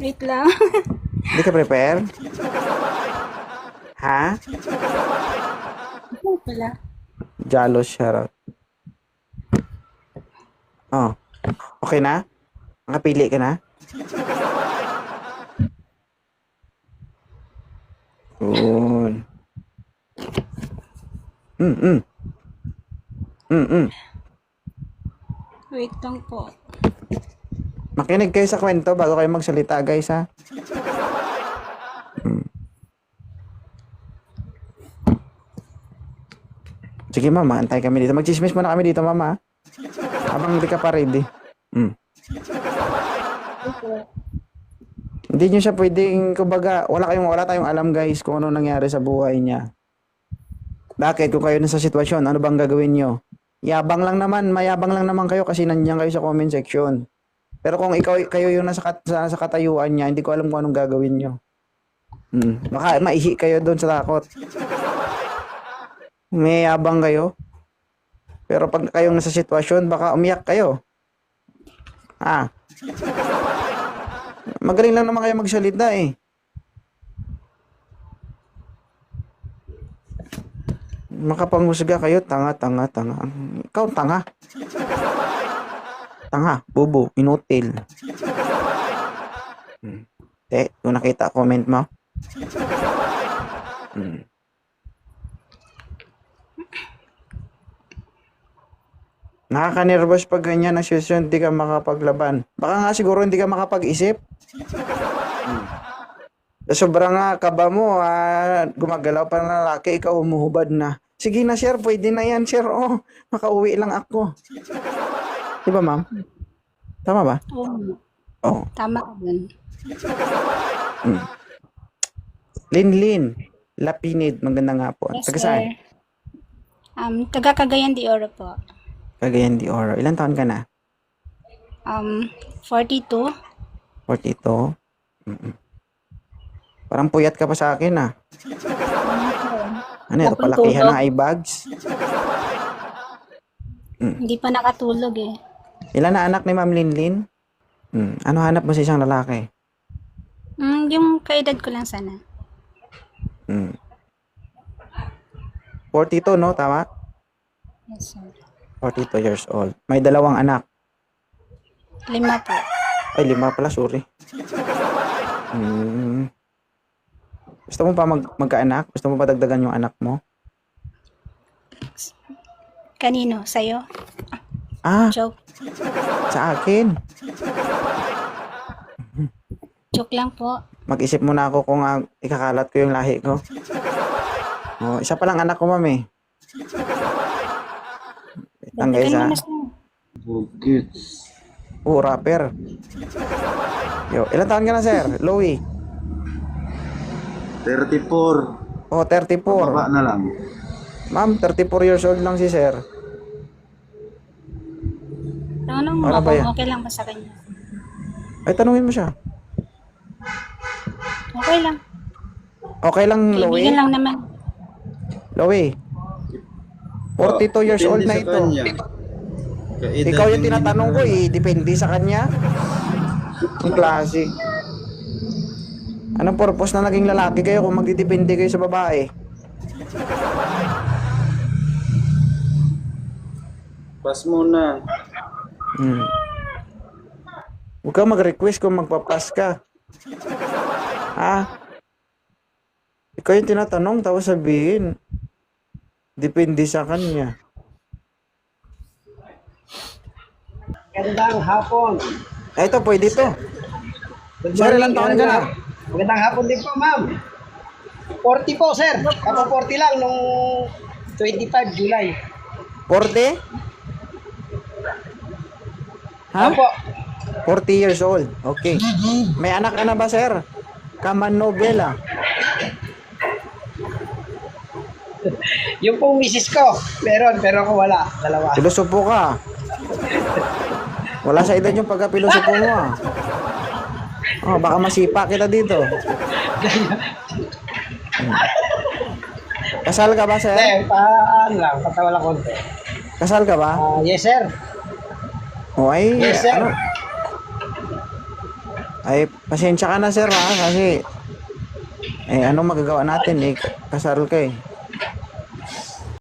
Wait lang. Hindi ka prepare? Ha? Ano pala? Jalo shoutout. Oh. Okay na? Nakapili ka na? Yun. Mm, mm. Mm, mm. Wait lang po. Makinig kayo sa kwento bago kayo magsalita, guys, ha? Mm. Sige, mama. Antay kami dito. Magchismis muna kami dito, mama. ha? Habang hindi ka pa ready. Mm. Hindi nyo siya pwedeng, kumbaga, wala kayong, wala tayong alam, guys, kung ano nangyari sa buhay niya. Bakit? Kung kayo nasa sitwasyon, ano bang gagawin nyo? Yabang lang naman, mayabang lang naman kayo kasi nandiyan kayo sa comment section. Pero kung ikaw kayo yung nasa, sa, sa katayuan niya, hindi ko alam kung anong gagawin nyo. Hmm. Baka maihi kayo doon sa takot. May yabang kayo. Pero pag kayong nasa sitwasyon, baka umiyak kayo. Ah. Magaling lang naman kayo magsalita eh. Makapanghusga kayo, tanga, tanga, tanga. Ikaw, tanga. Tanga, bubo, inutil. Hmm. Te, kung nakita, comment mo. Hmm. Nakaka-nervous pag ganyan na session, hindi ka makapaglaban. Baka nga siguro hindi ka makapag-isip. Hmm. Sobrang nga kaba mo, ah, gumagalaw pa ng lalaki, ikaw umuhubad na. Sige na, sir, pwede na yan, sir. Oh, makauwi lang ako. Di ba, ma'am? Tama ba? Oo. Oo. Tama ka dun. Linlin, Lapinid, maganda nga po. Yes, Taga saan? sir. Um, taga Cagayan de Oro po. Cagayan de Oro. Ilan taon ka na? Um, 42. 42? Mm-mm. Parang puyat ka pa sa akin, ah. Ano ito, Napang palakihan ng eye bags? Hindi pa nakatulog eh. Ilan na anak ni Ma'am Linlin? Hmm. Ano hanap mo sa isang lalaki? Mm, yung kaedad ko lang sana. Hmm. 42, no? Tama? Yes, sir. 42 years old. May dalawang anak. Lima po. Ay, lima pala, sorry. Hmm. Gusto mo pa mag magkaanak? Gusto mo pa dagdagan yung anak mo? Kanino? Sa'yo? Ah, Joke. Sa akin. Joke lang po. Mag-isip muna ako kung ah, ikakalat ko yung lahi ko. Oh, isa pa lang anak ko, ma'am eh. Lang guys. Bugits. Oh, rapper. Yo, ilan taon ka na, sir? Louie. 34. Oh, 34. Baba na lang. Ma'am, 34 years old lang si sir. Tanong mo Ano ba kung yan? okay lang ba sa kanya. Ay, tanungin mo siya. Okay lang. Okay lang, Kaibigan Louie? lang naman. Louie. 42 years old na ito. Ikaw yung tinatanong ko eh, depende sa kanya. Ang klase. Anong purpose na naging lalaki kayo kung magdidepende kayo sa babae? Pas muna. Hmm. Huwag kang mag-request kung magpapas ka. Ha? Ikaw yung tinatanong, tapos sabihin, depende sa kanya. Magandang hapon. Eh, ito, pwede to. Good Sir, ilang taon ka na? Magandang hapon din po, ma'am. 40 po, sir. Ako 40 lang nung 25 July. 40? Ha? Opo. 40 years old. Okay. May anak ka na ba, sir? Kaman Novela. Yung pong misis ko, meron, pero ako wala. Dalawa. Pilosopo ka. Wala sa edad yung pagka-pilosopo mo, ah. Oh, baka masipa kita dito. Kasal ka ba, sir? Eh, pa, ano lang, patawa lang konti. Kasal ka ba? Ah, yes, sir. O ay, Yes, sir. ano? Ay, pasensya ka na sir ha, kasi eh ano magagawa natin eh, kasarol ka eh.